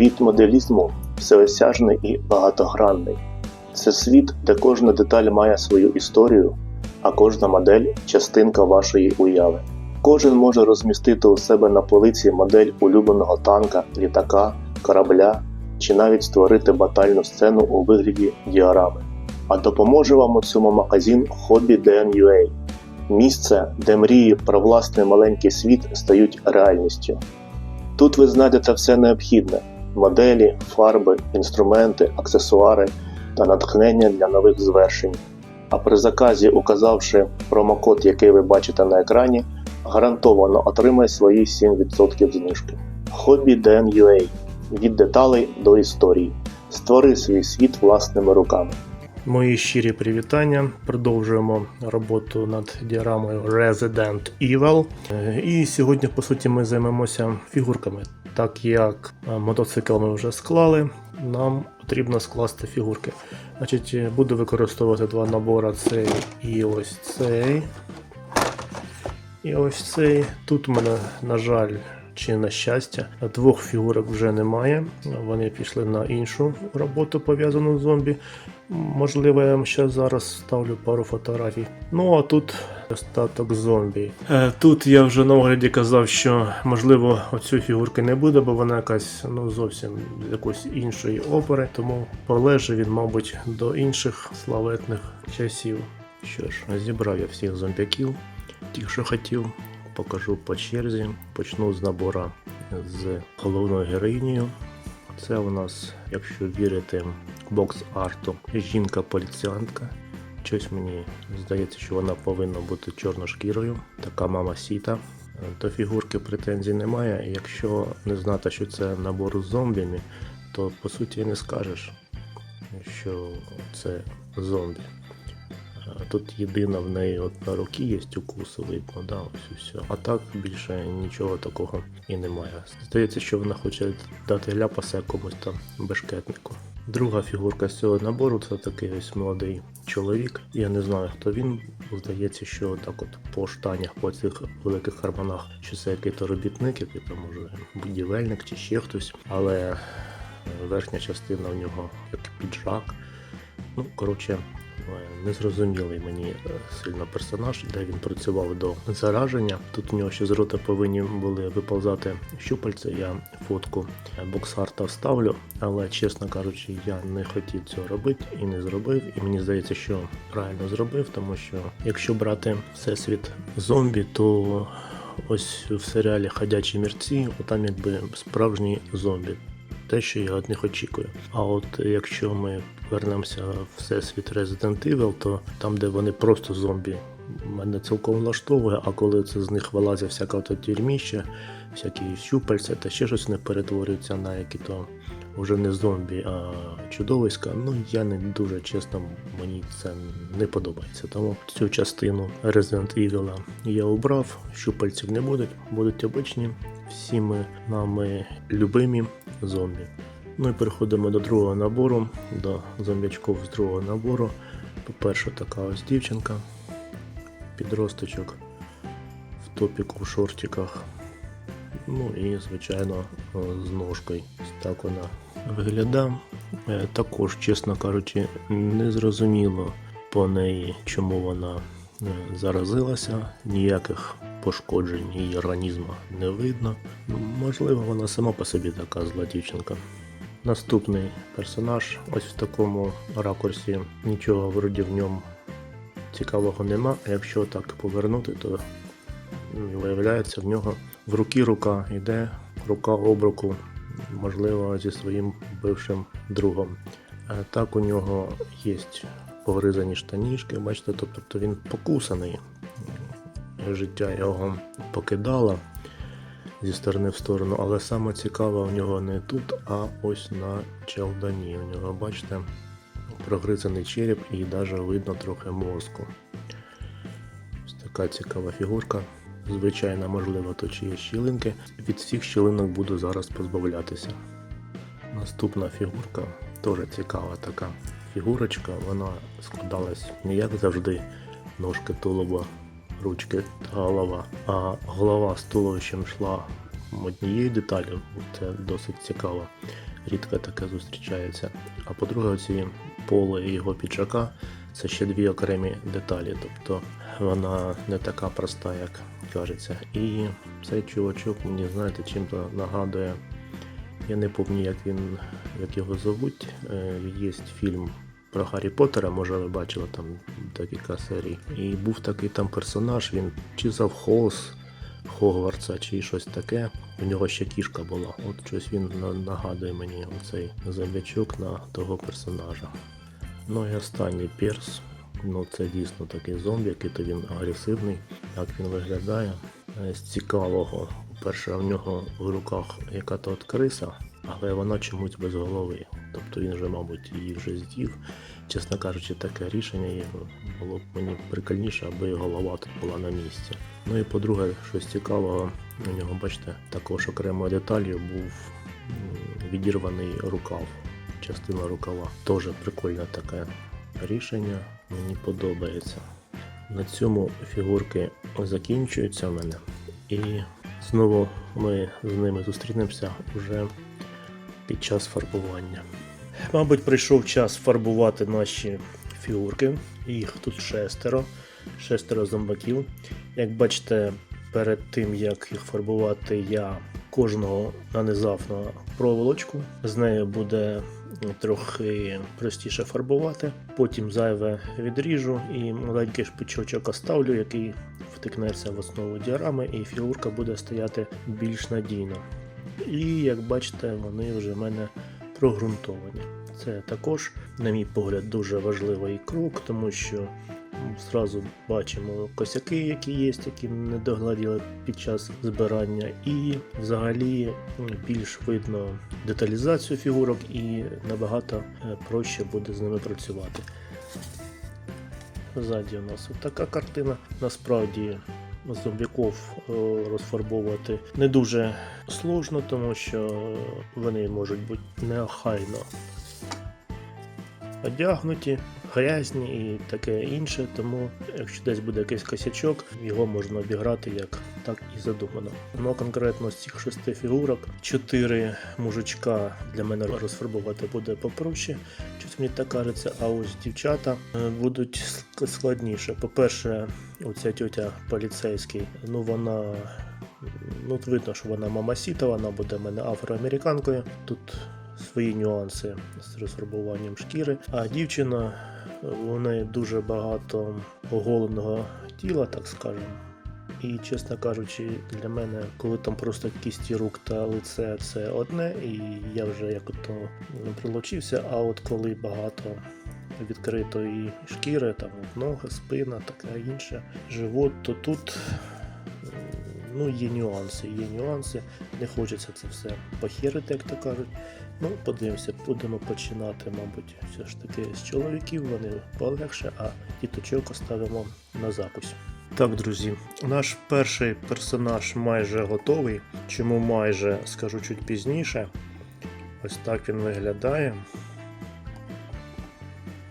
Світ моделізму всеосяжний і багатогранний. Це світ, де кожна деталь має свою історію, а кожна модель частинка вашої уяви. Кожен може розмістити у себе на полиці модель улюбленого танка, літака, корабля чи навіть створити батальну сцену у вигляді діарами. А допоможе вам у цьому магазин Hobby DN.ua – місце, де мрії про власний маленький світ стають реальністю. Тут ви знайдете все необхідне: моделі, фарби, інструменти, аксесуари та натхнення для нових звершень. А при заказі, указавши промокод, який ви бачите на екрані, гарантовано отримай свої 7% знижки. Хобі DN.ua від деталей до історії. Створи свій світ власними руками. Мої щирі привітання. Продовжуємо роботу над діарамою Resident Evil. Е, І сьогодні, по суті, ми займемося фігурками. Так як е, мотоцикл ми вже склали, нам потрібно скласти фігурки. Значить, е, буду використовувати два набори: цей і ось цей. І ось цей. Тут у мене, на жаль, чи на щастя, двох фігурок вже немає. Вони пішли на іншу роботу пов'язану з зомбі. Можливо, я ще зараз ставлю пару фотографій. Ну а тут остаток зомбі. Е, Тут я вже на огляді казав, що можливо оцю фігурки не буде, бо вона якась ну зовсім з якоїсь іншої опери, тому полежить він, мабуть, до інших славетних часів. Що ж, зібрав я всіх зомбяків, тих, що хотів. Покажу по черзі. Почну з набора з головною героїнею. Це у нас, якщо вірити бокс-арту, жінка-поліціянтка. Щось мені здається, що вона повинна бути чорношкірою. Така мама сіта. До фігурки претензій немає. Якщо не знати, що це набор з зомбіми, то по суті не скажеш, що це зомбі. Тут єдина в неї от на руки є укуси, видно, да, ось все. А так більше нічого такого і немає. Здається, що вона хоче дати ляпаса якомусь там бешкетнику. Друга фігурка з цього набору це такий ось молодий чоловік. Я не знаю, хто він. Здається, що так от по штанях, по цих великих карманах, що це який-то робітник, який там може будівельник чи ще хтось. Але верхня частина в нього як піджак. Ну, коротше, незрозумілий мені е, сильно персонаж, де він працював до зараження. Тут у нього ще з рота повинні були виповзати щупальця. Я фотку е, боксарта вставлю, але чесно кажучи, я не хотів цього робити і не зробив. І мені здається, що правильно зробив, тому що якщо брати всесвіт зомбі, то ось в серіалі Ходячі мірці, там якби справжні зомбі те, що я від них очікую. А от якщо ми повернемося в всесвіт Resident Evil, то там, де вони просто зомбі, мене цілком влаштовує, а коли це з них вилазить всяка тюрміща, всякі щупальця та ще щось не перетворюється на які то вже не зомбі, а чудовиська. Ну я не дуже чесно, мені це не подобається. Тому цю частину Resident Evil я обрав, щупальців не будуть, будуть обичні, всіми нами любимі зомбі. Ну і переходимо до другого набору, до зомбячків з другого набору. По-перше, така ось дівчинка, підросточок в топіку в шортиках. Ну і, звичайно, з ножкою. Так вона виглядає. Е, Також, чесно кажучи, не зрозуміло по неї, чому вона е, заразилася. Ніяких пошкоджень її організму не видно. Можливо, вона сама по собі така зла дівчинка. Наступний персонаж, ось в такому ракурсі, нічого вроді в ньому цікавого нема. А якщо так повернути, то виявляється в нього в руки рука йде, рука об руку, можливо, зі своїм бившим другом. Так у нього є погризані штанішки, бачите, тобто він покусаний. Життя його покидало зі сторони в сторону, але саме цікаве у нього не тут, а ось на челдані. У нього, бачите, прогризаний череп і навіть видно трохи мозку. Ось така цікава фігурка. Звичайно, можливо, тут ще є щілинки. Від всіх щілинок буду зараз позбавлятися. Наступна фігурка теж цікава така фігурочка. Вона складалась не як завжди, ножки тулуба, ручки та голова. А голова з туловищем йшла однією деталю, це досить цікаво. рідко таке зустрічається. А по-друге, оці поле його піджака це ще дві окремі деталі. Тобто вона не така проста, як кажеться. І цей чувачок мені, знаєте, чим-то нагадує. Я не пам'ятаю, як він, як його зовуть. Е, Є фільм про Гаррі Поттера, може ви бачили там декілька серій. І був такий там персонаж, він чи завхоз Хогвартса, чи щось таке. У нього ще кішка була. От щось він нагадує мені оцей зомбячок на того персонажа. Ну і останній перс. Ну це дійсно такий зомбі, який то він агресивний. Як він виглядає. Е, З цікавого. Перше, в нього в руках яка то от криса, але вона чомусь без голови. Тобто він вже, мабуть, її вже з'їв. Чесно кажучи, таке рішення було б мені прикольніше, аби голова тут була на місці. Ну і по-друге, щось цікавого, у нього, бачите, також окремою деталью був відірваний рукав, частина рукава. Теж прикольне таке рішення, мені подобається. На цьому фігурки закінчуються в мене. І знову ми з ними зустрінемося вже під час фарбування. Мабуть, прийшов час фарбувати наші фігурки. Їх тут шестеро, шестеро зомбаків. Як бачите, перед тим як їх фарбувати, я кожного нанизав на проволочку. З нею буде трохи простіше фарбувати. Потім зайве відріжу і маленький шпичочок оставлю, який втикнеться в основу діарами, і фігурка буде стояти більш надійно. І як бачите, вони вже в мене прогрунтовані. Це також, на мій погляд, дуже важливий крок, тому що зразу бачимо косяки, які є, які не догляділи під час збирання, і взагалі більш видно деталізацію фігурок і набагато е, проще буде з ними працювати. Ззаді у нас така картина. Насправді зомбіков е, розфарбовувати не дуже сложно, тому що вони можуть бути неохайно одягнуті, грязні і таке інше. Тому, якщо десь буде якийсь косячок, його можна обіграти як так і задумано. Ну конкретно з цих шести фігурок, чотири мужичка для мене розфарбувати буде попроще. Щось мені так кажеться, а ось дівчата е, будуть ск- складніше. По-перше, оця тьотя поліцейський, ну вона. Ну, видно, що вона мамасіта, вона буде в мене афроамериканкою. Тут свої нюанси з розфарбуванням шкіри. А дівчина, у неї дуже багато оголеного тіла, так скажемо. І, чесно кажучи, для мене, коли там просто кісті рук та лице це одне, і я вже як то прилучився, а от коли багато відкритої шкіри, там от ноги, спина, таке інше, живот, то тут ну, є нюанси, є нюанси. Не хочеться це все похерити, як то кажуть. Ну, подивимося, будемо починати, мабуть, все ж таки з чоловіків, вони полегше, а діточок оставимо на запис. Так, друзі, наш перший персонаж майже готовий. Чому майже скажу чуть пізніше. Ось так він виглядає.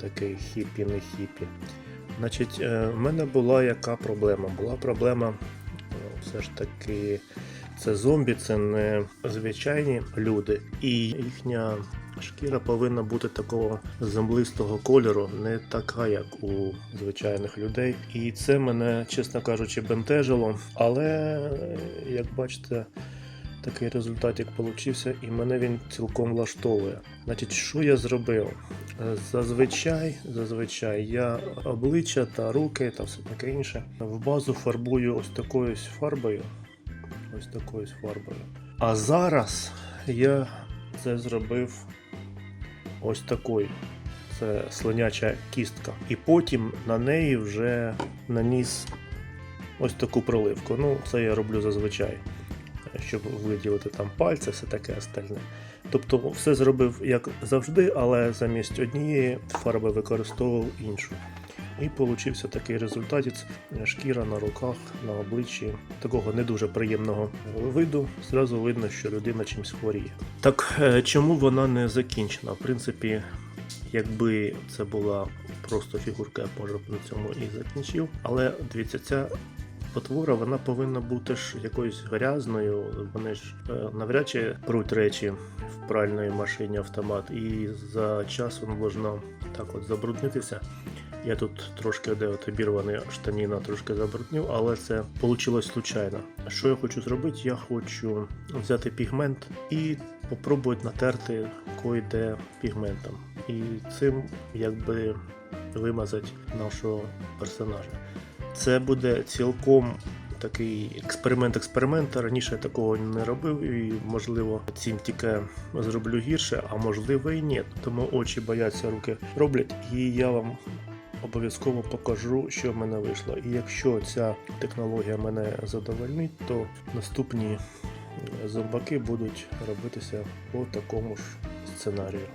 Такий хіпі, не хіпі. Значить, е, в мене була яка проблема? Була проблема е, все ж таки. Це зомбі, це не звичайні люди, і їхня шкіра повинна бути такого землистого кольору, не така, як у звичайних людей. І це мене, чесно кажучи, бентежило. Але як бачите, такий результат, як получився, і мене він цілком влаштовує. Значить, що я зробив? Зазвичай, зазвичай я обличчя та руки та все таке інше в базу фарбую ось такою фарбою. Ось такою фарбою. А зараз я це зробив ось такої. Це слоняча кістка. І потім на неї вже наніс ось таку проливку. Ну, це я роблю зазвичай, щоб виділити там пальці, все таке остальне. Тобто все зробив як завжди, але замість однієї фарби використовував іншу. І получився такий результат. Шкіра на руках, на обличчі такого не дуже приємного виду. Зразу видно, що людина чимось хворіє. Так е, чому вона не закінчена? В принципі, якби це була просто фігурка, я б, на цьому і закінчив. Але дивіться, ця потвора, вона повинна бути ж якоюсь грязною. Вони ж е, навряд чи пруть речі в пральної машині автомат, і за час воно можна так от забруднитися. Я тут трошки де от штаніна трошки забруднив, але це вийшло случайно. Що я хочу зробити? Я хочу взяти пігмент і попробувати натерти койде пігментом. І цим якби вимазати нашого персонажа. Це буде цілком такий експеримент-експеримент. Раніше я такого не робив, і можливо цим тільки зроблю гірше, а можливо і ні. Тому очі бояться, руки роблять, і я вам обов'язково покажу, що в мене вийшло. І якщо ця технологія мене задовольнить, то наступні е, зомбаки будуть робитися по такому ж сценарію.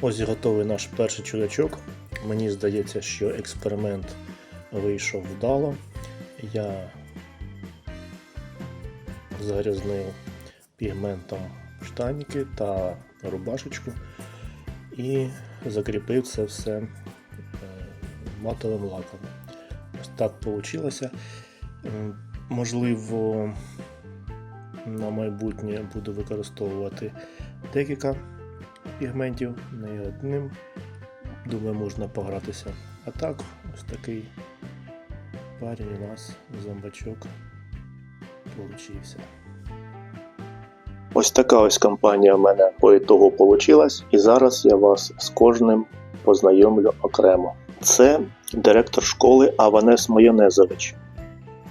Ось готовий наш перший чудачок. Мені здається, що експеримент вийшов вдало. Я загрязнив пігментом штаніки та рубашечку і закріпив це все е, матовим лаком. Ось так вийшло. Можливо, на майбутнє буду використовувати декілька пігментів, не одним. Думаю, можна погратися. А так, ось такий парень у нас зомбачок получився. Ось така ось кампанія в мене по ітогу получилась, і зараз я вас з кожним познайомлю окремо. Це директор школи Аванес Майонезович.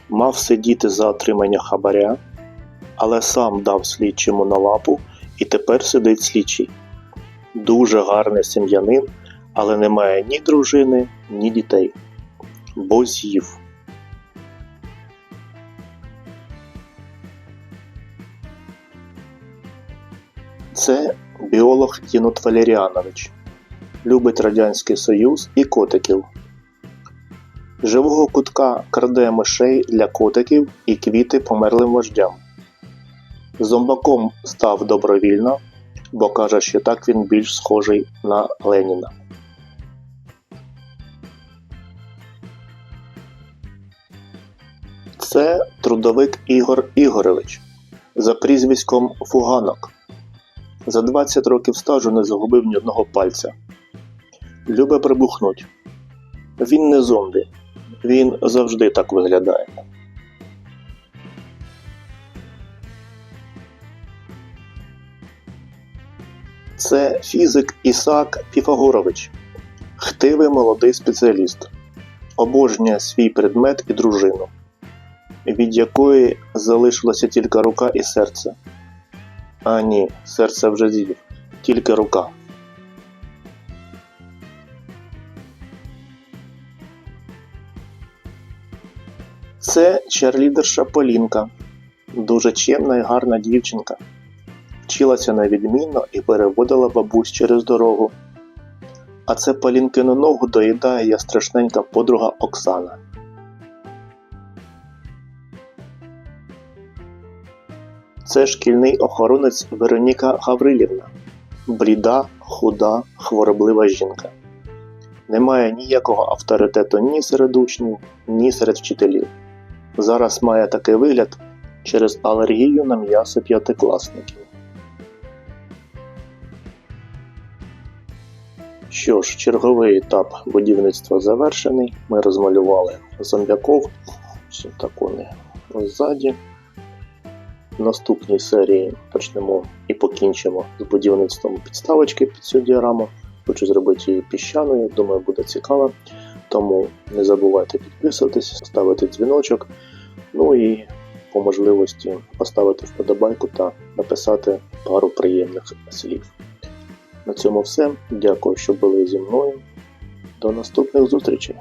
Мав сидіти за отримання хабаря, але сам дав слідчому на лапу і тепер сидить слідчий. Дуже гарний сім'янин, але не має ні дружини, ні дітей. Бо з'їв. Це біолог Єнот Валеріанович. Любить Радянський Союз і котиків. Живого кутка краде мишей для котиків і квіти померлим вождям. Зомбаком став добровільно, бо каже, що так він більш схожий на Леніна. Це трудовик Ігор Ігорович за прізвиськом Фуганок. За 20 років стажу не загубив ні одного пальця. Любе прибухнуть. Він не зомбі. Він завжди так виглядає. Це фізик Ісаак Піфагорович, хтивий молодий спеціаліст, обожнює свій предмет і дружину, від якої залишилася тільки рука і серце. А ні, серце вже з'їв, тільки рука. Це черлідерша Полінка, дуже чемна і гарна дівчинка. Вчилася на відмінно і переводила бабусь через дорогу. А це Полінкину ногу доїдає її страшненька подруга Оксана. Це шкільний охоронець Вероніка Гаврилівна, бліда, худа, хвороблива жінка. Немає ніякого авторитету ні серед учнів, ні серед вчителів. Зараз має такий вигляд через алергію на м'ясо п'ятикласників. Що ж, черговий етап будівництва завершений. Ми розмалювали зомбяков. Ось так вони ззаді. В наступній серії почнемо і покінчимо з будівництвом підставочки під цю діараму. Хочу зробити її піщаною, думаю, буде цікаво. Тому не забувайте підписуватись, ставити дзвіночок. Ну і по можливості поставити вподобайку та написати пару приємних слів. На цьому все. Дякую, що були зі мною. До наступних зустрічей!